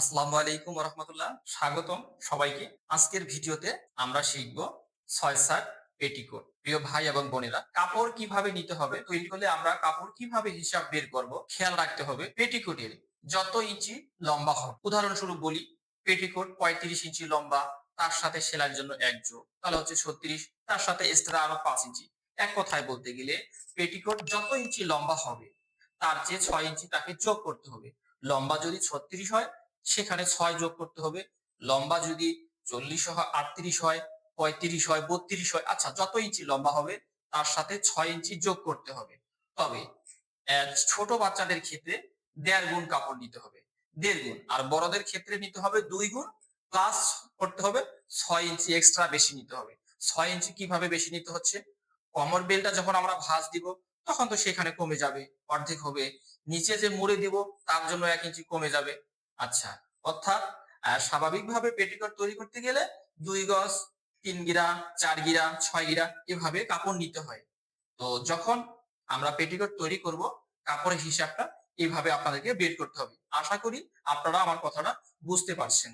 আসসালামু আলাইকুম রহমতুল্লাহ স্বাগতম সবাইকে। আজকের ভিডিওতে আমরা শিখব ছয় সাত পেটিকোট। প্রিয় ভাই এবং বোনেরা, কাপড় কীভাবে নিতে হবে, তৈরি করলে আমরা কাপড় কীভাবে হিসাব বের করব, খেয়াল রাখতে হবে পেটিকোটের যত ইঞ্চি লম্বা হবে উদাহরণস্বরূপ বলি, পেটিকোট পঁয়ত্রিশ ইঞ্চি লম্বা, তার সাথে সেলাইয়ের জন্য এক যোগ তাহলে হচ্ছে ছত্রিশ, তার সাথে এক্সট্রা আরও পাঁচ ইঞ্চি। এক কথায় বলতে গেলে, পেটিকোট যত ইঞ্চি লম্বা হবে, তার চেয়ে ছয় ইঞ্চি তাকে যোগ করতে হবে। লম্বা যদি ছত্রিশ হয় সেখানে ছয় যোগ করতে হবে। লম্বা যদি চল্লিশ হয়, আটত্রিশ হয়, পঁয়ত্রিশ হয়, বত্রিশ হয় আচ্ছা যত ইঞ্চি লম্বা হবে, তার সাথে ছয় ইঞ্চি যোগ করতে হবে। তবে ছোট বাচ্চাদের ক্ষেত্রে দেড় গুণ কাপড় নিতে হবে। দেড় গুণ। আর বড়দের ক্ষেত্রে নিতে হবে দুই গুণ প্লাস করতে হবে ছয় ইঞ্চি এক্সট্রা বেশি নিতে হবে। ছয় ইঞ্চি কীভাবে বেশি নিতে হচ্ছে? কমর বেলটা যখন আমরা ভাঁজ দিব, তখন তো সেখানে কমে যাবে, অর্ধেক হবে। নিচে যে মুড়ে দিব, তার জন্য এক ইঞ্চি কমে যাবে। আচ্ছা অর্থাৎ স্বাভাবিকভাবে পেটিকোট তৈরি করতে গেলে দুই গজ, তিন গিরা, চার গিরা, ছয় গিরা এভাবে কাপড় নিতে হয়। তো যখন আমরা পেটিকোট তৈরি করব, কাপড়ের হিসাবটা এইভাবে আপনাদেরকে বের করতে হবে। আশা করি আপনারা আমার কথাটা বুঝতে পারছেন।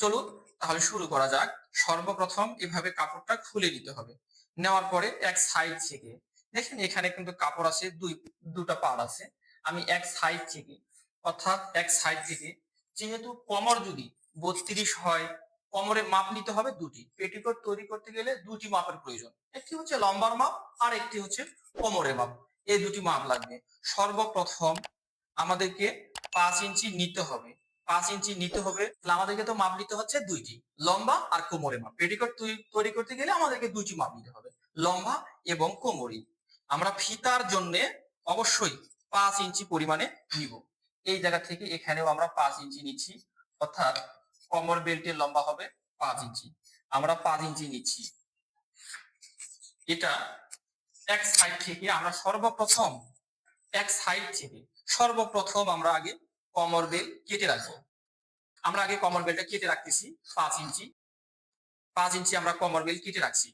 চলুন তাহলে শুরু করা যাক। সর্বপ্রথম এভাবে কাপড়টা খুলে নিতে হবে। নেওয়ার পরে এক সাইড থেকে, দেখেন এখানে কিন্তু কাপড় আছে, দুই, দুটা পাড় আছে। আমি এক সাইড থেকে অর্থাৎ এক সাইড থেকে। যেহেতু কমর যদি বত্রিশ হয় কমরের মাপ নিতে হবে দুটি। পেটিকোট তৈরি করতে গেলে দুটি মাপের প্রয়োজন। একটি হচ্ছে লম্বার মাপ, আর একটি হচ্ছে কোমরের মাপ। এই দুটি মাপ লাগবে। সর্বপ্রথম আমাদেরকে পাঁচ ইঞ্চি নিতে হবে। পাঁচ ইঞ্চি নিতে হবে আমাদেরকে তো মাপ নিতে হচ্ছে দুইটি। লম্বা আর কোমরের মাপ। পেটিকোট তৈরি- তৈরি করতে গেলে আমাদেরকে দুইটি মাপ নিতে হবে। লম্বা এবং কোমরি আমরা ফিতার জন্য অবশ্যই পাঁচ ইঞ্চি পরিমাণে নিব। এই জায়গা থেকে এখানেও আমরা পাঁচ ইঞ্চি নিচ্ছি, অর্থাৎ কমর বেল্টের লম্বা হবে পাঁচ ইঞ্চি। আমরা পাঁচ ইঞ্চি নিচ্ছি। এটা এক সাইড থেকে আমরা সর্বপ্রথম, এক সাইড থেকে সর্বপ্রথম আমরা আগে কমর বেল কেটে রাখব। আমরা আগে কমর বেলটা কেটে রাখতেছি পাঁচ ইঞ্চি। পাঁচ ইঞ্চি আমরা কমর বেল কেটে রাখছি।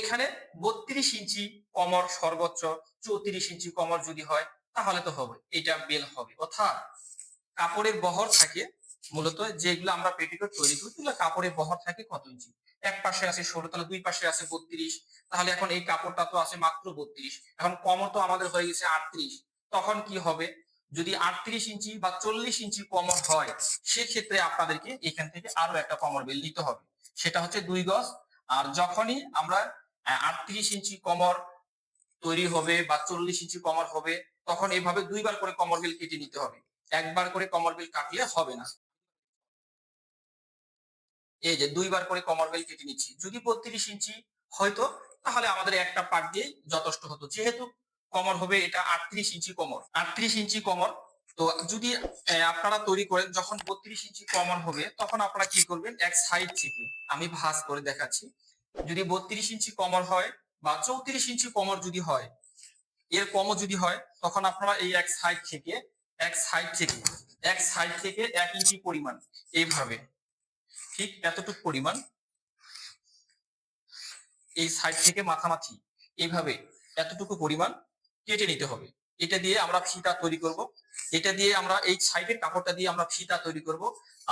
এখানে বত্রিশ ইঞ্চি কমর সর্বোচ্চ, চৌত্রিশ ইঞ্চি কমর যদি হয় তাহলে তো হবে, এটা বেল হবে। অর্থাৎ কাপড়ের বহর থাকে মূলত যেগুলো আমরা পেটিকোট তৈরি করি, সেগুলো কাপড়ের বহর থাকে কত ইঞ্চি? এক পাশে আছে ষোলো তাহলে দুই পাশে আছে বত্রিশ, তাহলে এখন এই কাপড়টা তো আছে মাত্র বত্রিশ, এখন কমর তো আমাদের হয়ে গেছে আটত্রিশ, তখন কি হবে? যদি আটত্রিশ ইঞ্চি বা চল্লিশ ইঞ্চি কমর হয়, সেক্ষেত্রে আপনাদেরকে এখান থেকে আরও একটা কমর বেল নিতে হবে। সেটা হচ্ছে দুই গজ, আর যখনই আমরা আটত্রিশ ইঞ্চি কমর তৈরি হবে বা চল্লিশ ইঞ্চি কমর হবে তখন এইভাবে দুইবার করে কমর বেল কেটে নিতে হবে। একবার করে কমর বেল কাটলে হবে না। এই যে দুইবার করে কমর বেল কেটে নিচ্ছি। যদি বত্রিশ ইঞ্চি হয়তো, তাহলে আমাদের একটা পার্ট দিয়ে যথেষ্ট হতো। যেহেতু কমর হবে এটা আটত্রিশ ইঞ্চি কমর আটত্রিশ ইঞ্চি কমর তো যদি আপনারা তৈরি করেন, যখন বত্রিশ ইঞ্চি কমর হবে, তখন আপনারা কি করবেন? এক সাইড থেকে আমি ভাঁজ করে দেখাচ্ছি। যদি বত্রিশ ইঞ্চি কমর হয় বা চৌত্রিশ ইঞ্চি কমর যদি হয় এর কমও যদি হয়, তখন আপনারা এই এক সাইড থেকে এক সাইড থেকে এক সাইড থেকে এক ইঞ্চি পরিমাণ এইভাবে, ঠিক এতটুকু পরিমাণ এই সাইড থেকে মাথামাথি এইভাবে এতটুকু পরিমাণ কেটে নিতে হবে। এটা দিয়ে আমরা ফিতা তৈরি করব। এটা দিয়ে আমরা এই সাইডের কাপড়টা দিয়ে আমরা ফিতা তৈরি করব।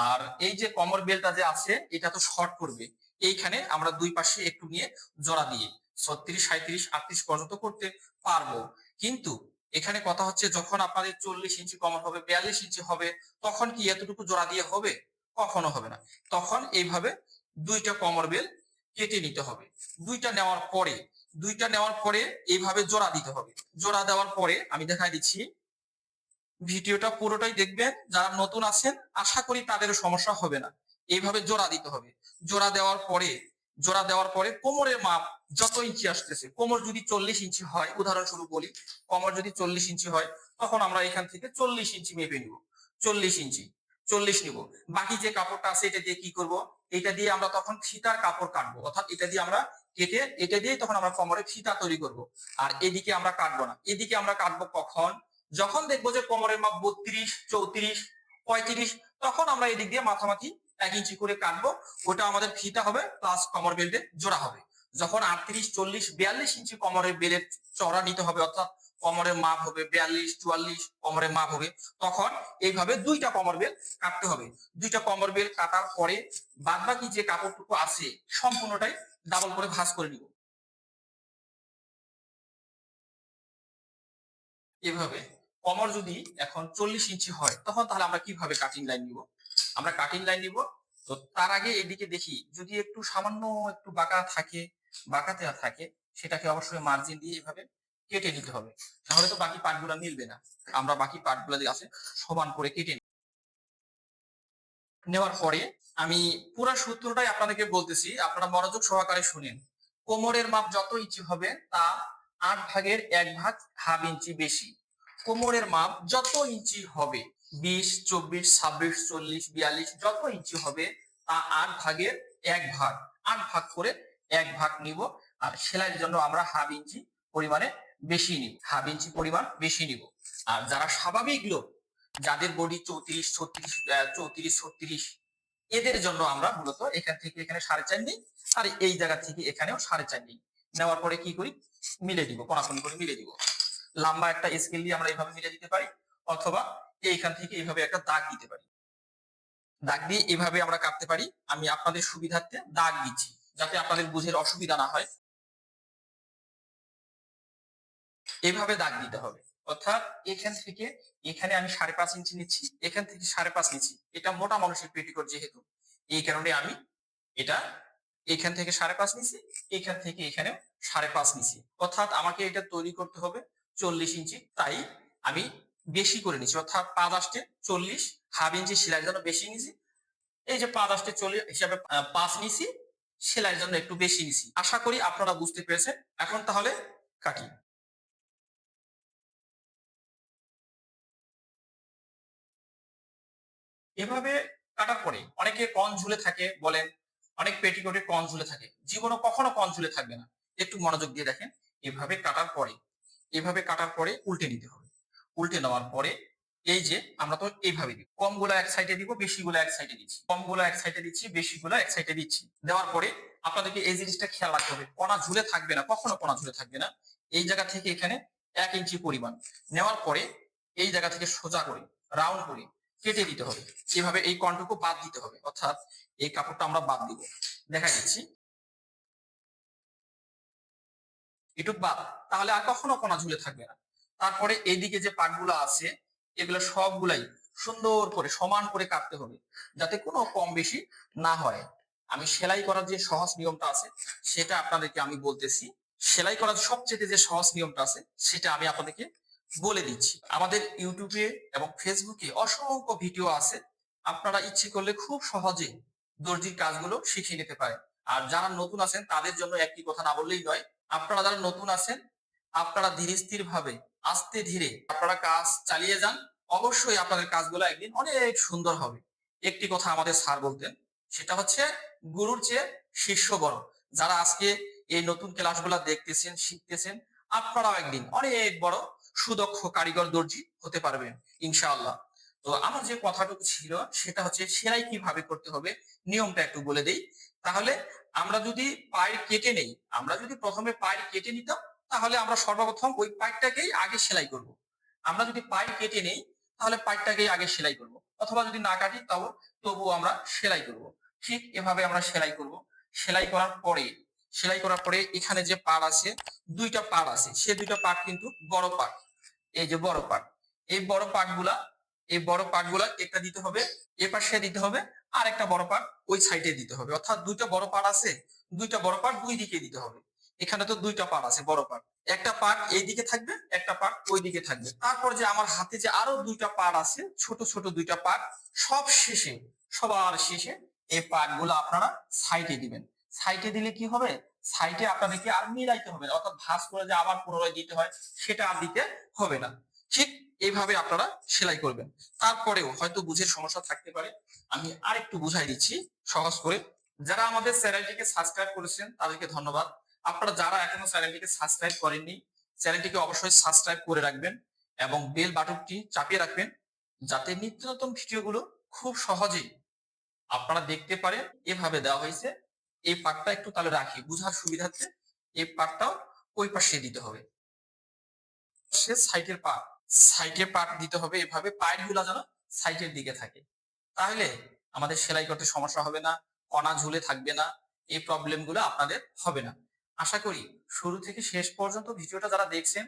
আর এই যে কমর বেলটা যে আছে, এটা তো শর্ট করবে। এইখানে আমরা দুই পাশে একটু নিয়ে জোড়া দিয়ে ছত্রিশ সাঁত্রিশ আটত্রিশ পর্যন্ত করতে পারব। কিন্তু এখানে কথা হচ্ছে যখন আপনাদের চল্লিশ ইঞ্চি কমর হবে, বিয়াল্লিশ ইঞ্চি হবে, তখন কি এতটুকু জোড়া দিয়ে হবে? কখনো হবে না। তখন এইভাবে দুইটা কমর বেল কেটে নিতে হবে। দুইটা নেওয়ার পরে, দুইটা নেওয়ার পরে এইভাবে জোড়া দিতে হবে। জোড়া দেওয়ার পরে আমি দেখাই দিচ্ছি, ভিডিওটা পুরোটাই দেখবেন। যারা নতুন আছেন, আশা করি তাদের সমস্যা হবে না। এইভাবে জোড়া দিতে হবে। জোড়া দেওয়ার পরে জোড়া দেওয়ার পরে কোমরের মাপ যত ইঞ্চি আসতেছে, কোমর যদি চল্লিশ ইঞ্চি হয় উদাহরণস্বরূপ বলি, কোমর যদি চল্লিশ ইঞ্চি হয়, তখন আমরা এখান থেকে চল্লিশ ইঞ্চি মেপে নিব। চল্লিশ ইঞ্চি, চল্লিশ নিব। বাকি যে কাপড়টা আছে, এটা দিয়ে কি করব? এটা দিয়ে আমরা তখন ফিতার কাপড় কাটবো। অর্থাৎ এটা দিয়ে আমরা কেটে, এটা দিয়ে তখন আমরা কোমরে ফিতা তৈরি করব। আর এদিকে আমরা কাটবো না। এদিকে আমরা কাটবো কখন? যখন দেখব যে কোমরের মাপ বত্রিশ, চৌত্রিশ, পঁয়ত্রিশ, তখন আমরা এদিক দিয়ে মাথামাথি এক ইঞ্চি করে কাটবো, ওটা আমাদের ফিতা হবে প্লাস কমর বেল্টে জোড়া হবে। যখন আটত্রিশ, চল্লিশ, বিয়াল্লিশ ইঞ্চি কমরের বেলের চড়া নিতে হবে, অর্থাৎ কোমরের মাপ হবে, বিয়াল্লিশ, চুয়াল্লিশ কোমরের মাপ হবে, তখন এইভাবে দুইটা কোমর বেল কাটতে হবে। দুইটা কোমর বেল কাটার পরে বাদ বাকি যে কাপড়টুকু আছে, সম্পূর্ণটাই ডাবল করে ভাঁজ করে নিব। এভাবে কমর যদি এখন চল্লিশ ইঞ্চি হয়, তখন তাহলে আমরা কীভাবে কাটিং লাইন নিব? আমরা কাটিং লাইন নিব। তো তার আগে এদিকে দেখি, যদি একটু সামান্য একটু বাঁকা থাকে, বাঁকাতে থাকে, সেটাকে অবশ্যই মার্জিন দিয়ে এভাবে কেটে নিতে হবে। তাহলে তো বাকি পার্টগুলো মিলবে না। আমরা বাকি পার্টগুলো আছে সমান করে কেটে। নেওয়ার পরে আমি পুরো সূত্রটাই আপনাদেরকে বলতেছি, আপনারা মনোযোগ সহকারে শুনেন। কোমরের মাপ যত ইঞ্চি হবে, তা আট ভাগের এক ভাগ হাফ ইঞ্চি বেশি। কোমরের মাপ যত ইঞ্চি হবে বিশ, চব্বিশ, ছাব্বিশ, চল্লিশ, বিয়াল্লিশ যত ইঞ্চি হবে তা আট ভাগের এক ভাগ। আট ভাগ করে এক ভাগ নিব আর সেলাইয়ের জন্য আমরা হাফ ইঞ্চি পরিমাণে বেশি নিব। হাফ ইঞ্চি পরিমাণ বেশি নিব। আর যারা স্বাভাবিক লোক, যাদের বডি চৌত্রিশ, ছত্রিশ চৌত্রিশ, ছত্রিশ, এদের জন্য আমরা মূলত এখান থেকে এখানে সাড়ে চার নিই আর এই জায়গা থেকে এখানেও সাড়ে চার নিই। নেওয়ার পরে কি করি? মিলে দিব, কোনাকুনি করে মিলে দিব। লম্বা একটা স্কেল দিয়ে আমরা এইভাবে মিলে দিতে পারি অথবা এইখান থেকে এইভাবে একটা দাগ দিতে পারি। দাগ দিয়ে এভাবে আমরা কাটতে পারি। আমি আপনাদের সুবিধার্থে দাগ দিচ্ছি, যাতে আপনাদের বুঝের অসুবিধা না হয়। এভাবে দাগ দিতে হবে। অর্থাৎ এখান থেকে, এখানে আমি সাড়ে পাঁচ ইঞ্চি নিচ্ছি, এখান থেকে সাড়ে পাঁচ নিচ্ছি। এটা মোটা মানুষের পেটিকোট যেহেতু। এই কারণে আমি এটা এখান থেকে সাড়ে পাঁচ নিছি এখান থেকে এখানে সাড়ে পাঁচ নিছি অর্থাৎ আমাকে এটা তৈরি করতে হবে চল্লিশ ইঞ্চি। তাই আমি বেশি করে নিছি অর্থাৎ পাঁচ আসতে চল্লিশ, হাফ ইঞ্চি সেলাইয়ের জন্য বেশি নিছি এই যে পাঁচ আসতে চল্লিশ হিসাবে পাঁচ নিছি সেলাইয়ের জন্য একটু বেশি নিছি আশা করি আপনারা বুঝতে পেরেছেন। এখন তাহলে কাটি। এভাবে কাটার পরে অনেকে কন ঝুলে থাকে বলেন, অনেক পেটিকোটে কন ঝুলে থাকে। জীবনে কখনো কন ঝুলে থাকবে না। একটু মনোযোগ দিয়ে দেখেন। এভাবে কাটার পরে, এভাবে কাটার পরে উল্টে নিতে হবে। উল্টে নেওয়ার পরে এই যে আমরা তো এইভাবে দিব কমগুলো এক সাইডে দিব বেশি গুলো এক সাইডে দিচ্ছি। কমগুলো এক সাইডে দিচ্ছি বেশি গুলো এক সাইডে দিচ্ছি। দেওয়ার পরে আপনাদেরকে এই জিনিসটা খেয়াল রাখতে হবে। কণা ঝুলে থাকবে না, কখনো কণা ঝুলে থাকবে না। এই জায়গা থেকে এখানে এক ইঞ্চি পরিমাণ। নেওয়ার পরে এই জায়গা থেকে সোজা করে রাউন্ড করে কেটে দিতে হবে। এভাবে এই কণটুকু বাদ দিতে হবে। অর্থাৎ এই কাপড়টা আমরা বাদ দিব। দেখা দিচ্ছি। এটুক বাদ। তাহলে আর কখনো কোনা ঝুলে থাকবে না। তারপরে এইদিকে যে পাটগুলো আছে, এগুলো সবগুলাই সুন্দর করে, সমান করে কাটতে হবে, যাতে কোনো কম বেশি না হয়। আমি সেলাই করার যে সহজ নিয়মটা আছে, সেটা আপনাদেরকে আমি বলতেছি। সেলাই করার সবচেয়ে যে সহজ নিয়মটা আছে, সেটা আমি আপনাদেরকে বলে দিচ্ছি। আমাদের ইউটিউবে এবং ফেসবুকে অসংখ্য ভিডিও আছে। আপনারা ইচ্ছে করলে খুব সহজে দর্জির কাজগুলো শিখে নিতে পারেন। আর যারা নতুন আছেন, তাদের জন্য একটি কথা না বললেই নয়, আপনারা যারা নতুন আছেন আপনারা ধীরে স্থির ভাবে আস্তে ধীরে আপনারা কাজ চালিয়ে যান, অবশ্যই আপনাদের কাজগুলো একদিন অনেক সুন্দর হবে। একটি কথা আমাদের স্যার বলতেন, সেটা হচ্ছে গুরুর চেয়ে শিষ্য বড়। যারা আজকে এই নতুন ক্লাসগুলো দেখতেছেন, শিখতেছেন, আপনারাও একদিন অনেক বড়, সুদক্ষ কারিগর দর্জি হতে পারবেন, ইনশাআল্লাহ। তো আমার যে কথাটুকু ছিল, সেটা হচ্ছে সেলাই কীভাবে করতে হবে, নিয়মটা একটু বলে দেই। তাহলে আমরা যদি পায়ের কেটে নেই, আমরা যদি প্রথমে পায়ের কেটে নিতাম তাহলে আমরা সর্বপ্রথম ওই পাইপটাকেই আগে সেলাই করব। আমরা যদি পাইপ কেটে নেই, তাহলে পাইপটাকেই আগে সেলাই করব। অথবা যদি না কাটি, তাও তবুও আমরা সেলাই করব। ঠিক এভাবে আমরা সেলাই করব। সেলাই করার পরে, সেলাই করার পরে এখানে যে পাড় আছে, দুইটা পাড় আছে সে দুইটা পার্ট কিন্তু বড় পার্ট এই যে বড় পার্ট এই বড় পার্টগুলা এই বড় পার্টগুলা একটা দিতে হবে, এ পাশে দিতে হবে আর একটা বড় পার্ট ওই সাইডে দিতে হবে অর্থাৎ দুইটা বড় পার্ট আছে, দুইটা বড় পার্ট দুই দিকে দিতে হবে এখানে তো দুইটা পার্ট আছে, বড় পার্ট একটা পার্ট এই দিকে থাকবে, একটা পার্ট ওই দিকে থাকবে। তারপর যে আমার হাতে যে আরও দুইটা পার্ট আছে, ছোট ছোট দুইটা পার্ট সব শেষে, সবার শেষে এই পার্টগুলো আপনারা সাইডে দিবেন। সাইডে দিলে কি হবে? সাইডে আপনাদেরকে আর মিলাইতে হবে অর্থাৎ ভাঁজ করে যে আবার পুনরায় দিতে হয়, সেটা আর দিতে হবে না। ঠিক এইভাবে আপনারা সেলাই করবেন। তারপরেও হয়তো বুঝে সমস্যা থাকতে পারে, আমি আরেকটু বুঝাই দিচ্ছি সহজ করে। যারা আমাদের চ্যানেলটিকে সাবস্ক্রাইব করেছেন, তাদেরকে ধন্যবাদ। আপনারা যারা এখনও চ্যানেলটিকে সাবস্ক্রাইব করেননি, চ্যানেলটিকে অবশ্যই সাবস্ক্রাইব করে রাখবেন এবং বেল বাটনটি চাপিয়ে রাখবেন যাতে নিত্য নতুন ভিডিওগুলো খুব সহজেই আপনারা দেখতে পারেন। এভাবে দেওয়া হয়েছে। এই পার্টটা একটু তাহলে রাখি। বুঝার সুবিধার্থে এই পার্টটাও ওই পাশে দিতে হবে। সে সাইটের পার্ট সাইটের পার্ট দিতে হবে। এভাবে পায়েরগুলা যেন সাইটের দিকে থাকে। তাহলে আমাদের সেলাই করতে সমস্যা হবে না, কণা ঝুলে থাকবে না, এই প্রবলেমগুলো আপনাদের হবে না। আশা করি শুরু থেকে শেষ পর্যন্ত ভিডিওটা যারা দেখছেন,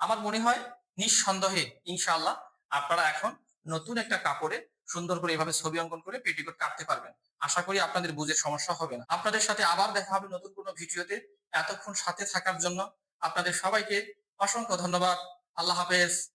আমার মনে হয় নিঃসন্দেহে ইনশাল্লাহ আপনারা এখন নতুন একটা কাপড়ে সুন্দর করে এভাবে ছবি অঙ্কন করে পেটিকোট কাটতে পারবেন। আশা করি আপনাদের বুঝে সমস্যা হবে না। আপনাদের সাথে আবার দেখা হবে নতুন কোনো ভিডিওতে। এতক্ষণ সাথে থাকার জন্য আপনাদের সবাইকে অসংখ্য ধন্যবাদ। আল্লাহ হাফেজ।